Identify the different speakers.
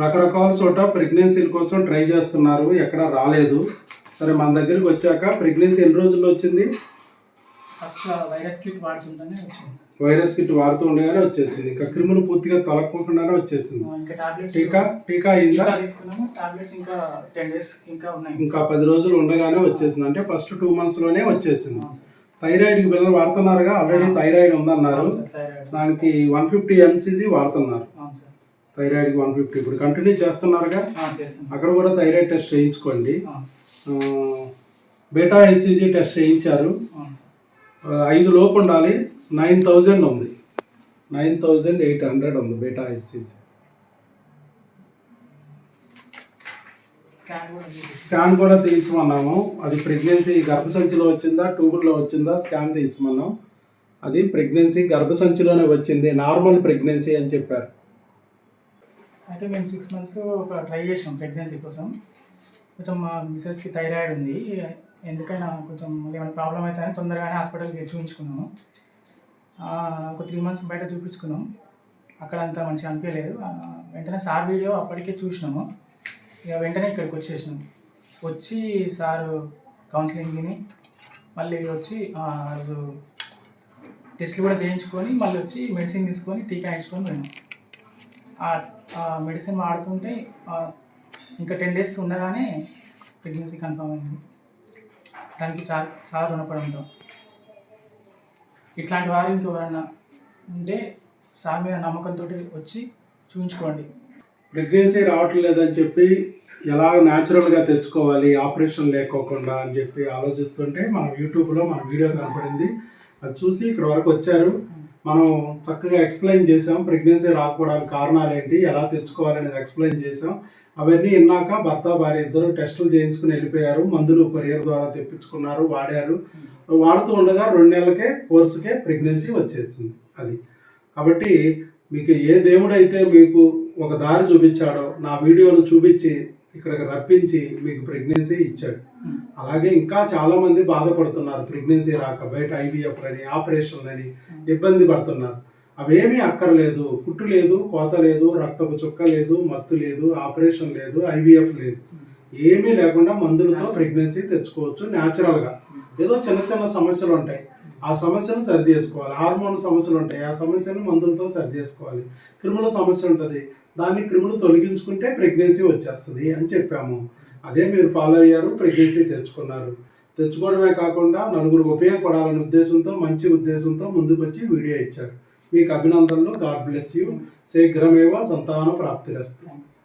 Speaker 1: రకరకాల చోట ప్రెగ్నెన్సీల కోసం ట్రై చేస్తున్నారు ఎక్కడ రాలేదు. సరే మన దగ్గరికి వచ్చాక ప్రెగ్నెన్సీ ఎన్ని రోజుల్లో వచ్చింది?
Speaker 2: ఫస్ట్ వైరస్ కిట్ వాడుతుంటేనే వచ్చింది.
Speaker 1: వైరస్ కిట్ వాడుతూ ఉండగానే వచ్చేసింది. ఇంకా క్రిములు పూర్తిగా తొలగకుండానే వచ్చేసింది.
Speaker 2: ఇంకా టాబ్లెట్స్
Speaker 1: టీకా? టీకా అయిందా?
Speaker 2: తీసుకున్నాము. టాబ్లెట్స్ ఇంకా టెన్ డేస్ ఇంకా ఉన్నాయి.
Speaker 1: ఇంకా పది రోజులు ఉండగానే వచ్చేసింది. అంటే ఫస్ట్ టూ మంత్స్లోనే వచ్చేసింది.
Speaker 2: అవును సార్.
Speaker 1: థైరాయిడ్ పిల్లలు వాడుతున్నారుగా? ఆల్రెడీ థైరాయిడ్ ఉందన్నారు. దానికి వన్ ఫిఫ్టీ ఎంసీజీ వాడుతున్నారు. Thyroid one fifty. ఇప్పుడు కంటిన్యూ చేస్తున్నారుగా? అక్కడ కూడా థైరాయిడ్ టెస్ట్ చేయించుకోండి. బీటా ఎస్సీజీ టెస్ట్ చేయించారు. ఐదు లోపు ఉండాలి. నైన్ థౌజండ్ ఉంది. నైన్ థౌజండ్ ఎయిట్ హండ్రెడ్ ఉంది బీటా ఎస్సీజీ
Speaker 2: స్కాన్ కూడా ఉంది.
Speaker 1: స్కాన్ కూడా తీయించమన్నాము. అది ప్రెగ్నెన్సీ గర్భసంచిలో వచ్చిందా ట్యూబుల్లో వచ్చిందా స్కాన్ తీయించమన్నాం. అది ప్రెగ్నెన్సీ గర్భసంచిలోనే వచ్చింది. నార్మల్ ప్రెగ్నెన్సీ అని చెప్పారు.
Speaker 2: అయితే మేము సిక్స్ మంత్స్ ఒక ట్రై చేసాం ప్రెగ్నెన్సీ కోసం. కొంచెం మా మిసెస్కి థైరాయిడ్ ఉంది. ఎందుకైనా కొంచెం ఏమైనా ప్రాబ్లం అయితే అని తొందరగానే హాస్పిటల్కి చూపించుకున్నాము. ఒక త్రీ మంత్స్ బయట చూపించుకున్నాం. అక్కడ అంత మంచిగా అనిపించలేదు. వెంటనే సార్ వీడియో అప్పటికే చూసినాము. ఇక వెంటనే ఇక్కడికి వచ్చేసినాం. వచ్చి సారు కౌన్సిలింగ్ విని మళ్ళీ వచ్చి ఆ రోజు టెస్ట్లు కూడా చేయించుకొని మళ్ళీ వచ్చి మెడిసిన్ తీసుకొని టీకా వేయించుకొని పోయినాం. మెడిసిన్ వాడుతుంటే ఇంకా టెన్ డేస్ ఉండగానే ప్రెగ్నెన్సీ కన్ఫర్మ్ అయింది. దానికి చాలా చాలా రుణపడి ఉంటాం. ఇట్లాంటి వారు ఇంకెవరన్నా ఉంటే సార్ మీద నమ్మకంతో వచ్చి చూపించుకోండి
Speaker 1: ప్రెగ్నెన్సీ రావట్లేదని చెప్పి ఎలా న్యాచురల్గా తెచ్చుకోవాలి ఆపరేషన్ లేకోకుండా అని చెప్పి ఆలోచిస్తుంటే మనం యూట్యూబ్లో మన వీడియో కనపడింది. అది చూసి ఇక్కడ వరకు వచ్చారు. మనం చక్కగా ఎక్స్ప్లెయిన్ చేసాం ప్రెగ్నెన్సీ రాకపోవడానికి కారణాలు ఏంటి? ఎలా తెచ్చుకోవాలనేది ఎక్స్ప్లెయిన్ చేసాం అవన్నీ విన్నాక భర్త భార్య ఇద్దరు టెస్టులు చేయించుకుని వెళ్ళిపోయారు. మందులు కొరియర్ ద్వారా తెప్పించుకున్నారు వాడారు. వాడుతూ ఉండగా రెండు నెలలకే కోర్సుకే ప్రెగ్నెన్సీ వచ్చేసింది అది. కాబట్టి మీకు ఏ దేవుడైతే మీకు ఒక దారి చూపించాడో నా వీడియోను చూపించి ఇక్కడికి రప్పించి మీకు ప్రెగ్నెన్సీ ఇచ్చాడు. అలాగే ఇంకా చాలా మంది బాధపడుతున్నారు. ప్రెగ్నెన్సీ రాక బయట ఐవీఎఫ్ అని ఆపరేషన్ అని ఇబ్బంది పడుతున్నారు. అవేమీ అక్కర్లేదు. పుట్టు లేదు కోత లేదు రక్తపు చుక్క లేదు మత్తు లేదు ఆపరేషన్ లేదు ఐవీఎఫ్ లేదు. ఏమీ లేకుండా మందులతో ప్రెగ్నెన్సీ తెచ్చుకోవచ్చు న్యాచురల్గా ఏదో చిన్న చిన్న సమస్యలు ఉంటాయి. ఆ సమస్యను సరి చేసుకోవాలి. హార్మోన్ సమస్యలు ఉంటాయి. ఆ సమస్యను మందులతో సరి చేసుకోవాలి. క్రిముల సమస్య ఉంటుంది. దాన్ని క్రిములు తొలగించుకుంటే ప్రెగ్నెన్సీ వచ్చేస్తుంది అని చెప్పాము. అదే మీరు ఫాలో అయ్యారు ప్రెగ్నెన్సీ తెచ్చుకున్నారు. తెచ్చుకోవడమే కాకుండా నలుగురు ఉపయోగపడాలనే ఉద్దేశంతో మంచి ఉద్దేశంతో ముందుకు వచ్చి వీడియో ఇచ్చారు. మీకు అభినందనలు. God bless you. శీఘ్రమేవ సంతాన ప్రాప్తిరస్తు
Speaker 2: థ్యాంక్స్